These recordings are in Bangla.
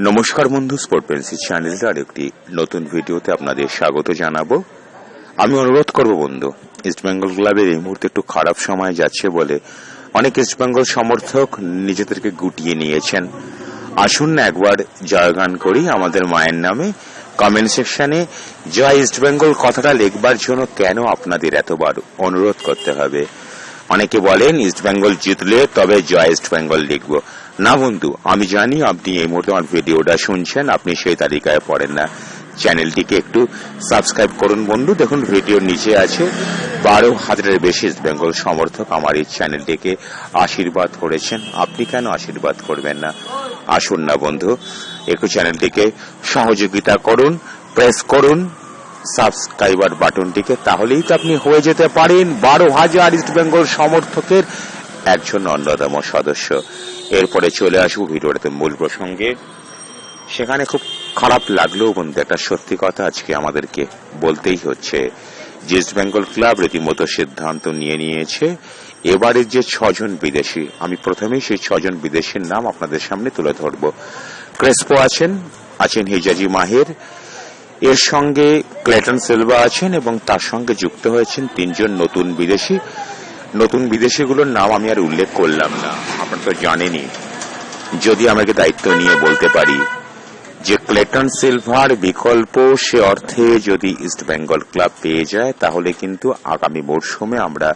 নমস্কার বন্ধু স্পোর্ট পেন্সি চ্যানেলের আরেকটি নতুন ভিডিওতে আপনাদের স্বাগত জানাব। আমি অনুরোধ করব বন্ধু ইস্টবেঙ্গল ক্লাবের এই মুহূর্তে একটু খারাপ সময় যাচ্ছে বলে অনেক ইস্টবেঙ্গল সমর্থক নিজেদেরকে গুটিয়ে নিয়েছেন। আসুন না একবার জয়গান করি আমাদের মায়ের নামে। কমেন্ট সেকশনে জয় ইস্টবেঙ্গল কথাটা লিখবার জন্য কেন আপনাদের এতবার অনুরোধ করতে হবে? অনেকে বলেন ইস্টবেঙ্গল জিতলে তবে জয় ইস্টবেঙ্গল লিখব। না বন্ধু, আমি জানি আপনি এই মুহূর্তে আমার ভিডিওটা শুনছেন, আপনি সেই তালিকায় পড়েন না। চ্যানেলটিকে একটু সাবস্ক্রাইব করুন বন্ধু। দেখুন ভিডিওর নিচে আছে। বারো হাজারের বেশি ইস্টবেঙ্গল সমর্থক আমার এই চ্যানেলটিকে আশীর্বাদ করেছেন। আপনি কেন আশীর্বাদ করবেন না? আসুন না বন্ধু, একটু চ্যানেলটিকে সহযোগিতা করুন, প্রেস করুন। সাবস্ক্রাইবার বাটনটিকে তাহলেই তো আপনি হয়ে যেতে পারেন। বারো হাজার ইস্ট বেঙ্গল সমর্থকের একজন অন্যতম সদস্য। এরপরে চলে আসব ভিডিওটাতে মূল প্রসঙ্গে। সেখানে খুব খারাপ লাগলেও বন্ধু, একটা সত্যি কথা আজকে আমাদেরকে বলতেই হচ্ছে। যে ইস্ট বেঙ্গল ক্লাব রীতিমতো সিদ্ধান্ত নিয়ে নিয়েছে, এবারের যে ছজন বিদেশি, আমি প্রথমেই সেই ছজন বিদেশির নাম আপনাদের সামনে তুলে ধরব। ক্রেসপো আছেন আছেন হিজাজি মাহের। এর সঙ্গে ক্লেটন সিলভা আছেন এবং তার সঙ্গে যুক্ত হয়েছেন তিনজন নতুন বিদেশি। নতুন বিদেশিগুলোর নাম আমি আর উল্লেখ করলাম না। আপনারা তো জানেনই। যদি আমাকে দায়িত্ব নিয়ে বলতে পারি যে ক্লেটন সিলভার বিকল্প সে অর্থে যদি ইস্ট বেঙ্গল ক্লাব পেয়ে যায়, তাহলে কিন্তু আগামী মরশুমে আমরা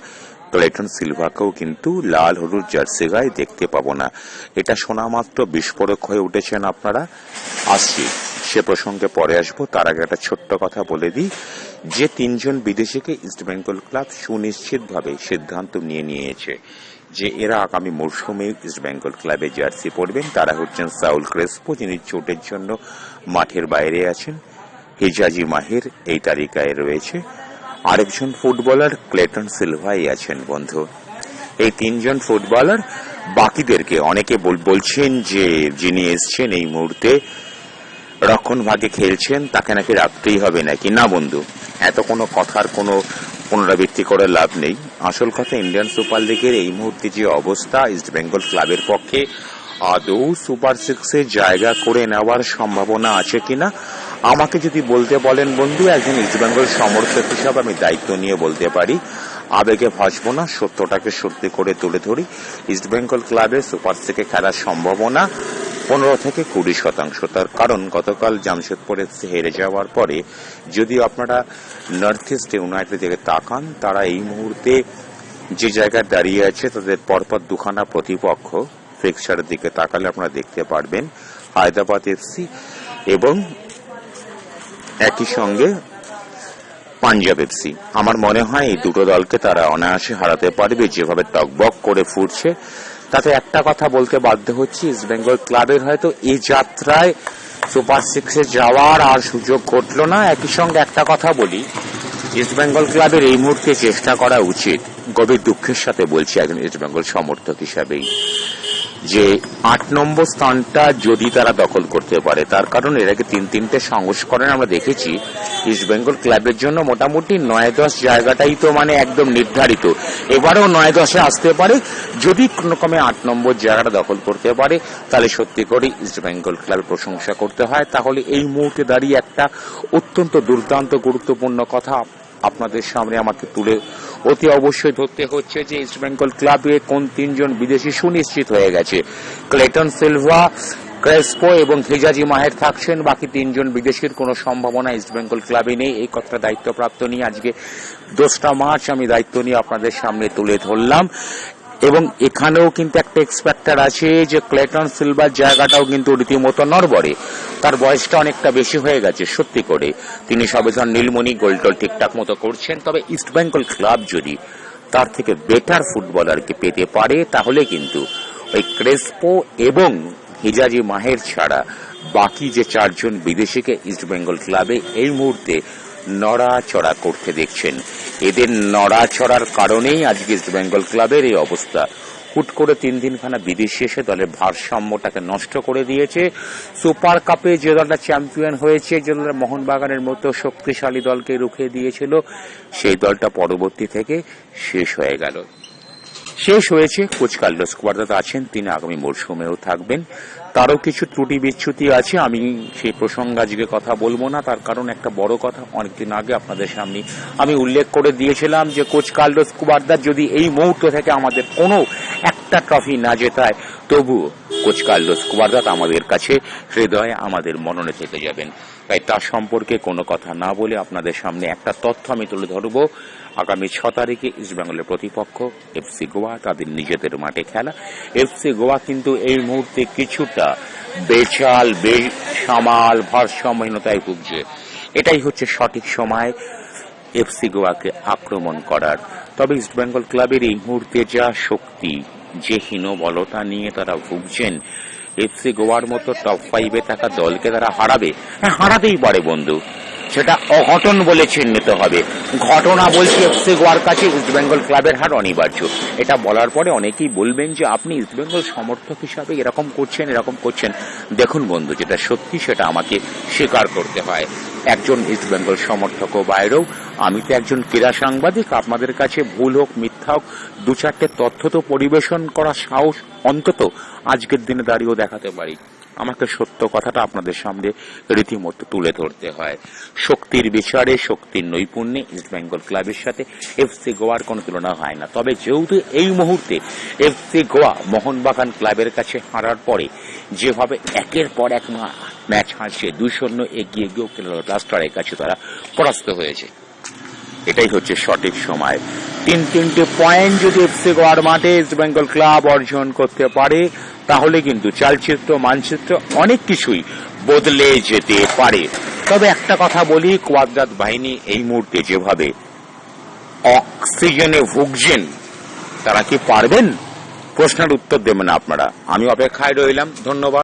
ক্লেটন সিলভাকেও কিন্তু লাল হলুদ জার্সি গায়ে দেখতে পাবো না। এটা শোনা মাত্র বিস্ফোরক হয়ে উঠেছেন আপনারা। আসছি সে প্রসঙ্গে পরে আসব। তার আগে একটা ছোট্ট কথা বলে দিই। যে তিনজন বিদেশিকে ইস্ট বেঙ্গল ক্লাব সুনিশ্চিতভাবে সিদ্ধান্ত নিয়ে নিয়েছে যে এরা আগামী মরশুমে ইস্ট বেঙ্গল ক্লাবে জার্সি পরবেন, তারা হচ্ছেন সাউল ক্রেসপো, যিনি চোটের জন্য মাঠের বাইরে আছেন। হিজাজি মাহের এই তালিকায় রয়েছে। আরেকজন ফুটবলার, ক্লেটন সিলভাই আছেন, বন্ধু। এই তিনজন ফুটবলার বাকিদেরকে অনেকে বলছেন যে যিনি এসছেন এই মুহূর্তে রক্ষণ ভাগে খেলছেন, তাকে নাকি রাখতেই হবে নাকি? না বন্ধু, এত কোনো কথার কোনো পুনরাবৃত্তি করে লাভ নেই। আসল কথা, ইন্ডিয়ান সুপার লিগের এই মুহূর্তে যে অবস্থা ইস্ট বেঙ্গল ক্লাবের পক্ষে আদৌ সুপার সিক্সে জায়গা করে নেওয়ার সম্ভাবনা আছে কিনা? আমাকে যদি বলতে বলেন বন্ধু, একজন ইস্ট বেঙ্গল সমর্থক হিসাবে আমি দায়িত্ব নিয়ে বলতে পারি। আবেগে ভাসবো না, সত্যটাকে সত্যি করে তুলে ধরি। ইস্ট বেঙ্গল ক্লাবে সুপার সিক্সে খেলার সম্ভাবনা পনেরো থেকে কুড়ি শতাংশ। তার কারণ, গতকাল জামশেদপুর এফসি হেরে যাওয়ার পরে যদি আপনারা নর্থ ইস্ট ইউনাইটেড দিকে তাকান, তারা এই মুহূর্তে যে জায়গায় দাঁড়িয়ে আছে, তাদের পরপর দুখানা প্রতিপক্ষ ফিক্সারের দিকে তাকালে আপনারা দেখতে পারবেন। হায়দ্রাবাদ এফসি এবং একই সঙ্গে পাঞ্জাব এফসি আমার মনে হয় এই দুটো দলকে তারা অনায়াসে হারাতে পারবে, যেভাবে টকবক করে ফুটছে। তাতে একটা কথা বলতে বাধ্য হচ্ছি ইস্ট বেঙ্গল ক্লাবের হয়তো এই যাত্রায় সুপার সিক্সে যাওয়ার আর সুযোগ ঘটলো না। একই সঙ্গে একটা কথা বলি ইস্ট বেঙ্গল ক্লাবের এই মুহূর্তে চেষ্টা করা উচিত। গভীর দুঃখের সাথে বলছি একজন ইস্ট বেঙ্গল সমর্থক হিসাবেই। যে আট নম্বর স্থানটা যদি তারা দখল করতে পারে, তার কারণ এর আগে তিন তিনটে সংস্করণ আমরা দেখেছি ইস্ট বেঙ্গল ক্লাবের জন্য। মোটামুটি নয় দশ জায়গাটাই তো মানে একদম নির্ধারিত। এবারেও নয় দশে আসতে পারে। যদি কোনো রকমে আট নম্বর জায়গাটা দখল করতে পারে, তাহলে সত্যি করে ইস্ট বেঙ্গল ক্লাবের প্রশংসা করতে হয়। তাহলে এই মুহূর্তে দাঁড়িয়ে একটা অত্যন্ত দুর্দান্ত, গুরুত্বপূর্ণ কথা আপনাদের সামনে আমাকে তুলে অতি অবশ্যই ধরতে হচ্ছে যে ইস্ট বেঙ্গল ক্লাবে কোন তিনজন বিদেশি সুনিশ্চিত হয়ে গেছে। ক্লেটন সিলভা ক্রেসপো এবং হেজাজি মাহের থাকছেন, বাকি তিনজন বিদেশির কোনো সম্ভাবনা ইস্ট বেঙ্গল ক্লাবে নেই। এই কথাটা দায়িত্বপ্রাপ্ত নিয়ে আজকে দোসরা মার্চ আমি দায়িত্ব নিয়ে আপনাদের সামনে তুলে ধরলাম। এবং এখানেও কিন্তু একটা এক্সপেক্টার আছে যে ক্লেটন সিলভার জায়গাটাও কিন্তু রীতিমতো নরবরে তার বয়সটা অনেকটা বেশি হয়ে গেছে, সত্যি করে। তিনি সবে ধর নীলমণি, গোলটোল ঠিকঠাক মতো করছেন, তবে ইস্ট বেঙ্গল ক্লাব যদি তার থেকে বেটার ফুটবলারকে পেতে পারে, তাহলে কিন্তু ওই ক্রেসপো এবং হিজাজি মাহের ছাড়া বাকি যে চারজন বিদেশিকে ইস্ট বেঙ্গল ক্লাবে এই মুহূর্তে নড়াচড়া করতে দেখছেন। এদের নড়াচড়ার কারণেই আজকে ইস্ট বেঙ্গল ক্লাবের এই অবস্থা। হুট করে তিন দিনখানা বিদেশি এসে দলের ভারসাম্যটাকে নষ্ট করে দিয়েছে। সুপার কাপে যে দলটা চ্যাম্পিয়ন হয়েছে, যে দলটা মোহনবাগানের মতো শক্তিশালী দলকে রুখে দিয়েছিল, সেই দলটা পরবর্তী থেকে শেষ হয়ে গেল। শেষ হয়েছে। কোচ কার্লোস আছেন তিনি, আগামী মরশুমেও থাকবেন। তারও কিছু ত্রুটি বিচ্যুতি আছে, আমি সেই প্রসঙ্গে আজকে কথা বলব না। তার কারণ একটা বড় কথা, অনেকদিন আগে আপনাদের সামনে আমি উল্লেখ করে দিয়েছিলাম যে কোচ কার্লোস যদি এই মুহূর্ত থেকে আমাদের কোনো একটা ট্রফি না জেতায় তবুও কোচ কার্লোস কুবার্দাত আমাদের কাছে, হৃদয়ে আমাদের মননে থেকে যাবেন। তাই তার সম্পর্কে কোনো কথা না বলে আপনাদের সামনে একটা তথ্য আমি তুলে ধরবো। আগামী ছ তারিখে ইস্টবেঙ্গলের প্রতিপক্ষ, এফসি গোয়া, তাদের নিজেদের মাঠে খেলা। এফসি গোয়া কিন্তু এই মুহূর্তে কিছুটা বেচাল, বেসামাল, ভারসাম্যহীনতায় ভুগছে। এটাই হচ্ছে সঠিক সময় এফসি গোয়াকে আক্রমণ করার। তবে ইস্টবেঙ্গল ক্লাবের এই মুহূর্তে যা শক্তি যে হীনবলতা নিয়ে তারা ভুগছেন এফসি গোয়ার মতো টপ ফাইভে থাকা দলকে তারা হারাবে। হ্যাঁ হারাতেই পারে বন্ধু। সেটা অঘটন বলে চিহ্নিত হবে। ঘটনা বলছি এফসি গোয়ার কাছে ইস্টবেঙ্গল ক্লাবের হার অনিবার্য। এটা বলার পরে অনেকেই বলবেন যে, আপনি ইস্টবেঙ্গল সমর্থক হিসাবে এরকম করছেন এরকম করছেন। দেখুন বন্ধু, যেটা সত্যি সেটা আমাকে স্বীকার করতে হয়। একজন ইস্টবেঙ্গল সমর্থক ও বাইরেও। আমি তো একজন ক্রীড়া সাংবাদিক, আপনাদের কাছে ভুল হোক, মিথ্যা হোক দু চারটে তথ্য তো পরিবেশন করা সাহস অন্তত আজকের দিনে দাঁড়িয়েও দেখাতে পারি। আমাকে সত্য কথাটা আপনাদের সামনে রীতিমতো তুলে ধরতে হয়। শক্তির বিচারে, শক্তির নৈপুণ্যে ইস্টবেঙ্গল ক্লাবের সাথে এফসি গোয়ার কোনো তুলনা হয় না। তবে যেহেতু এই মুহূর্তে এফসি গোয়া মোহনবাগান ক্লাবের কাছে হারার পরে যেভাবে একের পর এক ম্যাচ হারছে, দুই শূন্য এগিয়ে গিয়েও লাস্টারের কাছে তারা পরাস্ত হয়েছে। এটাই হচ্ছে সঠিক সময়। তিন তিনটে পয়েন্ট যদি এফসি গোয়ার মাঠে ইস্ট বেঙ্গল ক্লাব অর্জন করতে পারে তাহলে কিন্তু চালচিত্র, মানচিত্র অনেক কিছুই বদলে যেতে পারে। তবে একটা কথা বলি, কোয়াদ্রাত বাহিনী এই মুহূর্তে যেভাবে অক্সিজেনে ভুগছেন, তারা কি পারবেন? প্রশ্নের উত্তর দেবেন আপনারা। আমি অপেক্ষায় রইলাম। ধন্যবাদ।